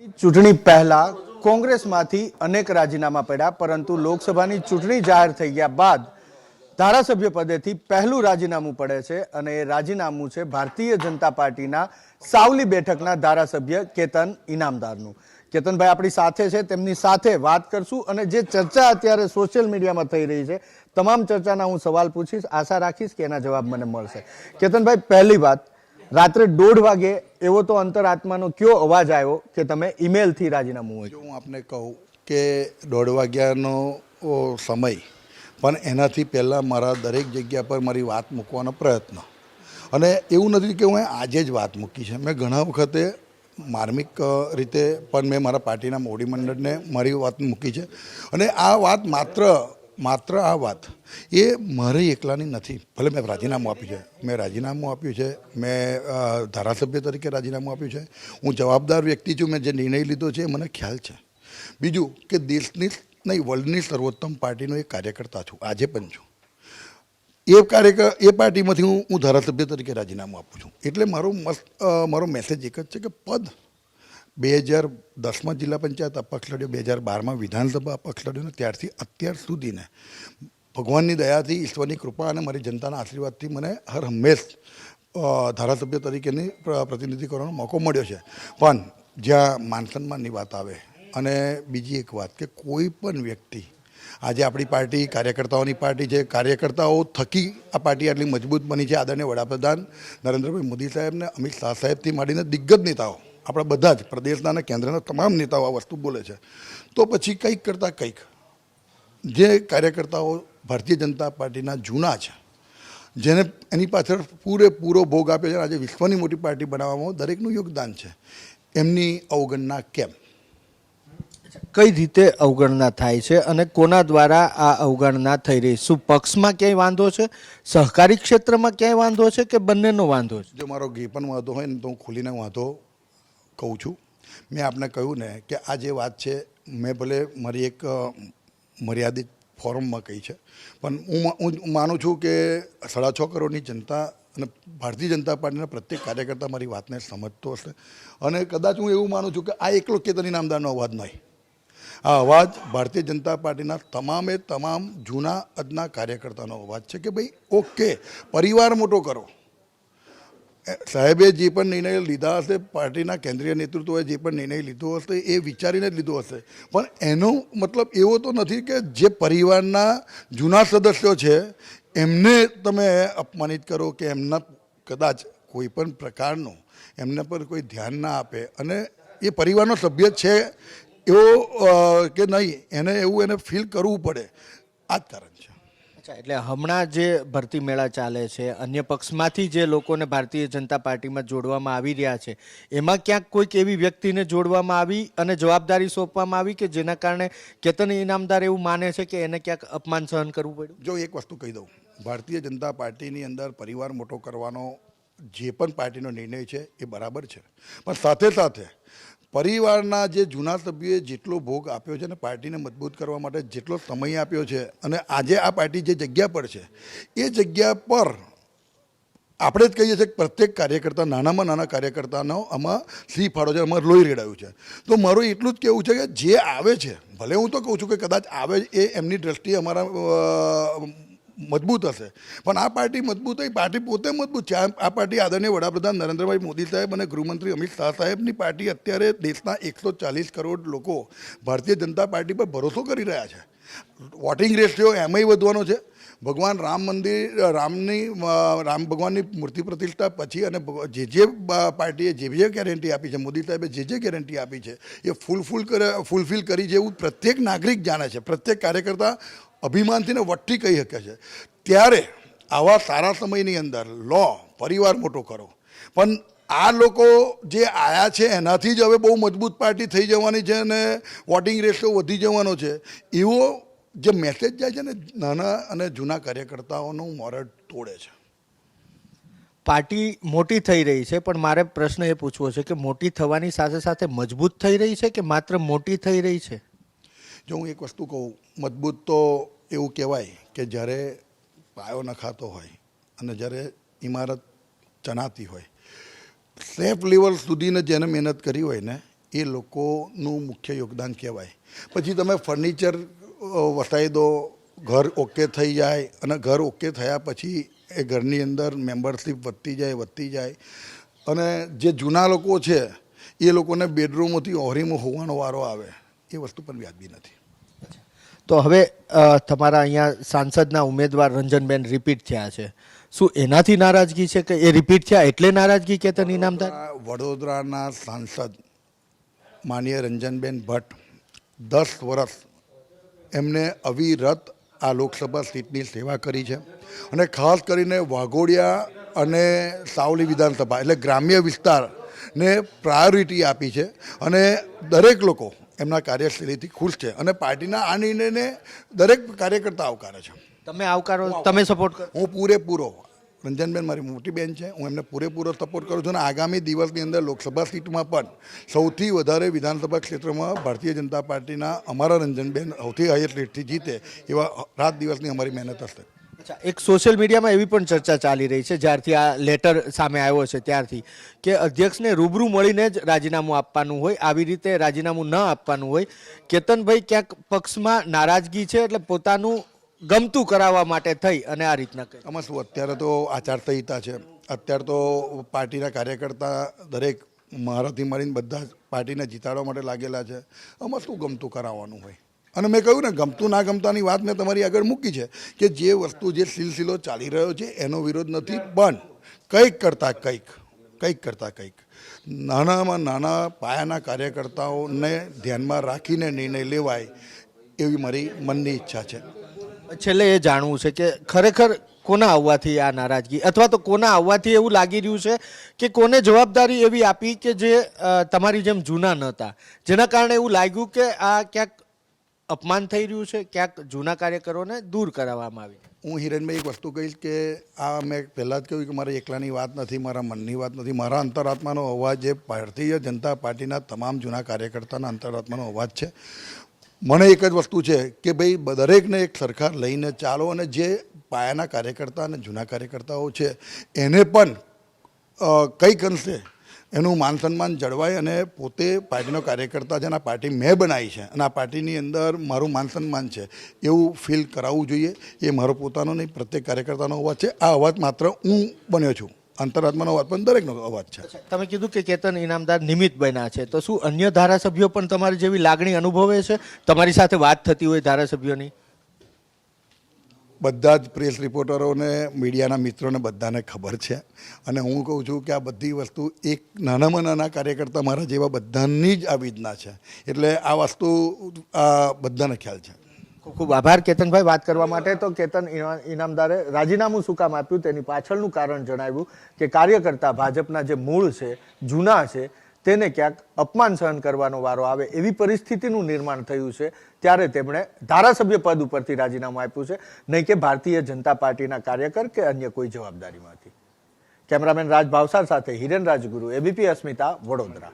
ચૂંટણી પહેલા કોંગ્રેસમાંથી અનેક રાજીનામા પડ્યા, પરંતુ લોકસભાની ચૂંટણી જાહેર થઈ ગયા બાદ ધારાસભ્ય પદેથી પહેલું રાજીનામું પડે છે અને એ રાજીનામું છે ભારતીય જનતા પાર્ટીના સાવલી બેઠકના ધારાસભ્ય કેતન ઇનામદારનું. કેતનભાઈ આપણી સાથે છે, તેમની સાથે વાત કરશું અને જે ચર્ચા અત્યારે સોશિયલ મીડિયામાં થઈ રહી છે, તમામ ચર્ચાના હું સવાલ પૂછીશ, આશા રાખીશ કે એના જવાબ મને મળશે. કેતનભાઈ, પહેલી વાત રાત્રે દોઢ વાગે એવો તો અંતરાત્માનો કયો અવાજ આવ્યો કે તમે ઈમેલથી રાજીનામું હોય હું આપને કહું કે દોઢ વાગ્યાનો સમય, પણ એનાથી પહેલાં મારા દરેક જગ્યા પર મારી વાત મૂકવાનો પ્રયત્ન. અને એવું નથી કે હું આજે જ વાત મૂકી છે. મેં ઘણા વખતે માર્મિક રીતે પણ મેં મારા પાર્ટીના મોડી મંડળને મારી વાત મૂકી છે. અને આ વાત માત્ર માત્ર આ વાત, એ મારે એકલાની નથી. ભલે મેં રાજીનામું આપ્યું છે. મેં રાજીનામું આપ્યું છે. મેં ધારાસભ્ય તરીકે રાજીનામું આપ્યું છે. હું જવાબદાર વ્યક્તિ છું. મેં જે નિર્ણય લીધો છે એ મને ખ્યાલ છે. બીજું કે દેશની નહીં, વર્લ્ડની સર્વોત્તમ પાર્ટીનો એક કાર્યકર્તા છું. આજે પણ છું. એ કાર્યકર, એ પાર્ટીમાંથી હું હું ધારાસભ્ય તરીકે રાજીનામું આપું છું. એટલે મારો મસ્ત મારો મેસેજ એક જ છે કે પદ બે હજાર દસમાં જિલ્લા પંચાયત અપક્ષ લડ્યો, બે હજાર બારમાં વિધાનસભા અપક્ષ લડ્યો ને ત્યારથી અત્યાર સુધીને ભગવાનની દયાથી, ઈશ્વરની કૃપા અને મારી જનતાના આશીર્વાદથી મને હર હંમેશ ધારાસભ્ય તરીકેની પ્રતિનિધિ કરવાનો મોકો મળ્યો છે. પણ જ્યાં માન સન્માનની વાત આવે અને બીજી એક વાત કે કોઈ પણ વ્યક્તિ, આજે આપણી પાર્ટી કાર્યકર્તાઓની પાર્ટી છે, કાર્યકર્તાઓ થકી આ પાર્ટી આટલી મજબૂત બની છે. આદરણીય વડાપ્રધાન નરેન્દ્રભાઈ મોદી સાહેબને અમિત શાહ સાહેબથી માંડીને દિગ્ગજ નેતાઓ આપણા બધા જ પ્રદેશના અને કેન્દ્રના તમામ નેતાઓ આ વસ્તુ બોલે છે. તો પછી કંઈક કરતાં કંઈક. જે કાર્યકર્તાઓ ભારતીય જનતા પાર્ટીના જૂના છે જેને એની પાછળ પૂરેપૂરો ભોગ આપ્યો છે આજે વિશ્વની મોટી પાર્ટી બનાવવામાં દરેકનું યોગદાન છે. એમની અવગણના કેમ? કઈ રીતે અવગણના થાય છે અને કોના દ્વારા આ અવગણના થઈ રહી શું પક્ષમાં ક્યાંય વાંધો છે? સહકારી ક્ષેત્રમાં ક્યાંય વાંધો છે કે બંનેનો વાંધો છે? જો મારો ઘી પણ વાંધો હોય ને તો હું ખુલીને વાંધો કહું છું. મેં આપને કહ્યું ને કે આ જે વાત છે, મેં ભલે મારી એક મર્યાદિત ફોરમમાં કહી છે, પણ હું હું માનું છું કે સાડા છ કરોડની જનતા અને ભારતીય જનતા પાર્ટીના પ્રત્યેક કાર્યકર્તા મારી વાતને સમજતો હશે. અને કદાચ હું એવું માનું છું કે આ એકલો કેતની નામદારનો અવાજ નહીં. આ અવાજ ભારતીય જનતા પાર્ટીના તમામે તમામ જૂના અદના કાર્યકર્તાનો અવાજ છે કે ભાઈ, ઓકે, પરિવાર મોટો કરો. સાહેબે જે પણ નિર્ણય લીધા હશે, પાર્ટીના કેન્દ્રીય નેતૃત્વએ જે પણ નિર્ણય લીધો હશે, એ વિચારીને જ લીધો હશે. પણ એનો મતલબ એવો તો નથી કે જે પરિવારના જૂના સદસ્યો છે, એમને તમે અપમાનિત કરો કે એમના કદાચ કોઈ પણ પ્રકારનું, એમના પર કોઈ ધ્યાન ના આપે. અને એ પરિવારનો સભ્ય છે એવો કે નહીં, એને એવું એને ફીલ કરવું પડે. આ જ કારણ છે. એટલે હમણાં જે ભરતી મેળા ચાલે છે, અન્ય પક્ષમાંથી જે લોકોને ભારતીય જનતા પાર્ટીમાં જોડવામાં આવી રહ્યા છે, એમાં ક્યાંક કોઈક એવી વ્યક્તિને જોડવામાં આવી અને જવાબદારી સોંપવામાં આવી કે જેના કારણે કેતન ઇનામદાર એવું માને છે કે એને ક્યાંક અપમાન સહન કરવું પડ્યું? જો એક વસ્તુ કહી દઉં. ભારતીય જનતા પાર્ટીની અંદર પરિવાર મોટો કરવાનો જે પણ પાર્ટીનો નિર્ણય છે એ બરાબર છે. પણ સાથે સાથે પરિવારના જે જૂના સભ્યોએ જેટલો ભોગ આપ્યો છે ને પાર્ટીને મજબૂત કરવા માટે જેટલો સમય આપ્યો છે અને આજે આ પાર્ટી જે જગ્યા પર છે, એ જગ્યા પર આપણે જ કહીએ છીએ કે પ્રત્યેક કાર્યકર્તા, નાનામાં નાના કાર્યકર્તાનો આમાં સી ફાળો છે, આમાં લોહી રેડાયું છે. તો મારું એટલું જ કહેવું છે કે જે આવે છે, ભલે હું તો કહું છું કે કદાચ આવે એ એમની દ્રષ્ટિએ અમારા મજબૂત હશે. પણ આ પાર્ટી મજબૂત હોય, પાર્ટી પોતે મજબૂત છે. આ પાર્ટી આદરણીય વડાપ્રધાન નરેન્દ્રભાઈ મોદી સાહેબ અને ગૃહમંત્રી અમિત શાહ સાહેબની પાર્ટી અત્યારે દેશના એકસો ચાલીસ કરોડ લોકો ભારતીય જનતા પાર્ટી પર ભરોસો કરી રહ્યા છે. વોટિંગ રેશિયો એમાંય વધવાનો છે. ભગવાન રામ મંદિર, રામની રામ ભગવાનની મૂર્તિ પ્રતિષ્ઠા પછી અને જે જે પાર્ટીએ જે જે ગેરંટી આપી છે, મોદી સાહેબે જે જે ગેરંટી આપી છે, એ ફૂલફૂલ કરે, ફૂલફિલ કરી જેવું પ્રત્યેક નાગરિક જાણે છે. પ્રત્યેક કાર્યકર્તા અભિમાનથી વટ્ટી કહી શકે છે. ત્યારે આવા સારા સમયની અંદર, લો, પરિવાર મોટો કરો. પણ આ લોકો જે આયા છે, એનાથી જ હવે બહુ મજબૂત પાર્ટી થઈ જવાની છે અને વોટિંગ રેશિયો વધી જવાનો છે. એવો જે મેસેજ જાય છે ને, નાના અને જૂના કાર્યકર્તાઓનું મોરડ તોડે છે. પાર્ટી મોટી થઈ રહી છે, પણ મારે પ્રશ્ન એ પૂછવો છે કે મોટી થવાની સાથે સાથે મજબૂત થઈ રહી છે કે માત્ર મોટી થઈ રહી છે? જો હું એક વસ્તુ કહું, મજબૂત તો એવું કહેવાય કે જ્યારે પાયો નખાતો હોય અને જ્યારે ઇમારત ચણાતી હોય, સેફ લેવલ સુધીને જેને મહેનત કરી હોય ને, એ લોકોનું મુખ્ય યોગદાન કહેવાય. પછી તમે ફર્નિચર વસાવી દો, ઘર ઓકે થઈ જાય અને ઘર ઓકે થયા પછી એ ઘરની અંદર મેમ્બરશીપ વધતી જાય વધતી જાય. અને જે જૂના લોકો છે, એ લોકોને બેડરૂમોથી ઓહરીમાં હોવાનો વારો આવે. એ વસ્તુ પણ વ્યાજબી નથી. તો હવે તમારા અહીંયા સાંસદના ઉમેદવાર રંજનબેન રિપીટ થયા છે. શું એનાથી નારાજગી છે કે એ રિપીટ થયા એટલે નારાજગી કેતન ઇનામદાર આ વડોદરાના સાંસદ માનીય રંજનબેન ભટ્ટ દસ વર્ષ એમને અવિરત આ લોકસભા સીટની સેવા કરી છે. અને ખાસ કરીને વાઘોડિયા અને સાવલી વિધાનસભા એટલે ગ્રામ્ય વિસ્તારને પ્રાયોરિટી આપી છે. અને દરેક લોકો એમના કાર્યશૈલીથી ખુશ છે અને પાર્ટીના આ નિર્ણયને દરેક કાર્યકર્તા આવકારે છે. તમે આવકારો તમે સપોર્ટ કરો. હું પૂરેપૂરો રંજનબેન મારી મોટી બેન છે હું એમને પૂરેપૂરો સપોર્ટ કરું છું અને આગામી દિવસની અંદર લોકસભા સીટમાં પણ સૌથી વધારે વિધાનસભા ક્ષેત્રમાં ભારતીય જનતા પાર્ટીના અમારા રંજનબેન સૌથી હાઈએસ્ટ રેટથી જીતે એવા રાત દિવસની અમારી મહેનત હશે. અચ્છા, એક સોશિયલ મીડિયામાં એવી પણ ચર્ચા ચાલી રહી છે, જ્યારથી આ લેટર સામે આવ્યો છે ત્યારથી, કે અધ્યક્ષને રૂબરૂ મળીને જ રાજીનામું આપવાનું હોય, આવી રીતે રાજીનામું ન આપવાનું હોય. કેતનભાઈ ક્યાંક પક્ષમાં નારાજગી છે એટલે પોતાનું ગમતું કરાવવા માટે થઈ અને આ રીતના આમાં શું, અત્યારે તો આચારસંહિતા છે. અત્યારે તો પાર્ટીના કાર્યકર્તા દરેક મારાથી મળીને બધા પાર્ટીને જીતાડવા માટે લાગેલા છે. આમાં શું ગમતું કરાવવાનું હોય? અને મેં કહ્યું ને, ગમતું ના ગમતાની વાત મેં તમારી આગળ મૂકી છે કે જે વસ્તુ, જે સિલસિલો ચાલી રહ્યો છે, એનો વિરોધ નથી. પણ કંઈક કરતાં કંઈક કંઈક કરતાં કંઈક, નાનામાં નાના પાયાના કાર્યકર્તાઓને ધ્યાનમાં રાખીને નિર્ણય લેવાય એવી મારી મનની ઈચ્છા છે. છેલ્લે એ જાણવું છે કે ખરેખર કોના આવવાથી આ નારાજગી? અથવા તો કોના આવવાથી એવું લાગી રહ્યું છે કે કોને જવાબદારી એવી આપી કે જે તમારી જેમ જૂના નહોતા જેના કારણે એવું લાગ્યું કે આ ક્યાંક અપમાન થઈ રહ્યું છે ક્યાંક જૂના કાર્યકરોને દૂર કરાવવામાં આવી. હું હિરેનભાઈ એક વસ્તુ કહીશ કે આ મેં પહેલાં જ કહ્યું કે મારી એકલાની વાત નથી, મારા મનની વાત નથી, મારા અંતરાત્માનો અવાજ એ ભારતીય જનતા પાર્ટીના તમામ જૂના કાર્યકર્તાના અંતરાત્માનો અવાજ છે. મને એક જ વસ્તુ છે કે ભાઈ, દરેકને એક સરકાર લઈને ચાલો અને જે પાયાના કાર્યકર્તા અને જૂના કાર્યકર્તાઓ છે, એને પણ કંઈક અંશે એનું માન સન્માન જળવાય અને પોતે પાર્ટીનો કાર્યકર્તા છે અને આ પાર્ટી મેં બનાવી છે. અને આ પાર્ટીની અંદર મારું માન સન્માન છે. એવું ફીલ કરાવવું જોઈએ. એ મારો પોતાનો નહીં, પ્રત્યેક કાર્યકર્તાનો અવાજ છે. આ અવાજ માત્ર હું બન્યો છું. અંતરાત્માનો અવાજ પણ દરેકનો અવાજ છે. તમે કીધું કે કેતન ઇનામદાર નિમિત્ત બન્યા છે. તો શું અન્ય ધારાસભ્યો પણ તમારી જેવી લાગણી અનુભવે છે? તમારી સાથે વાત થતી હોય ધારાસભ્યોની? બધા જ પ્રેસ રિપોર્ટરોને મીડિયાના મિત્રોને બધાને ખબર છે. અને હું કહું છું કે આ બધી વસ્તુ એક નાનામાં નાના કાર્યકર્તા મારા જેવા બધાની જ આ વેદના છે. એટલે આ વસ્તુ, આ બધાને ખ્યાલ છે. ખૂબ ખૂબ આભાર કેતનભાઈ વાત કરવા માટે. તો કેતન ઇના- ઇનામદારે રાજીનામું શું કામ આપ્યું? તેની પાછળનું કારણ જણાવ્યું કે કાર્યકર્તા ભાજપના જે મૂળ છે, જૂના છે તેને ક્યાંક અપમાન સહન કરવાનો વારો આવે એવી પરિસ્થિતિનું નિર્માણ થયું છે, ત્યારે તેમણે ધારાસભ્ય પદ ઉપરથી રાજીનામું આપ્યું છે. નહીં કે ભારતીય જનતા પાર્ટીના કાર્યકર કે અન્ય કોઈ જવાબદારીમાંથી. કેમેરામેન રાજ ભાવસાર સાથે હિરેન રાજગુરુ, એબીપી અસ્મિતા, વડોદરા.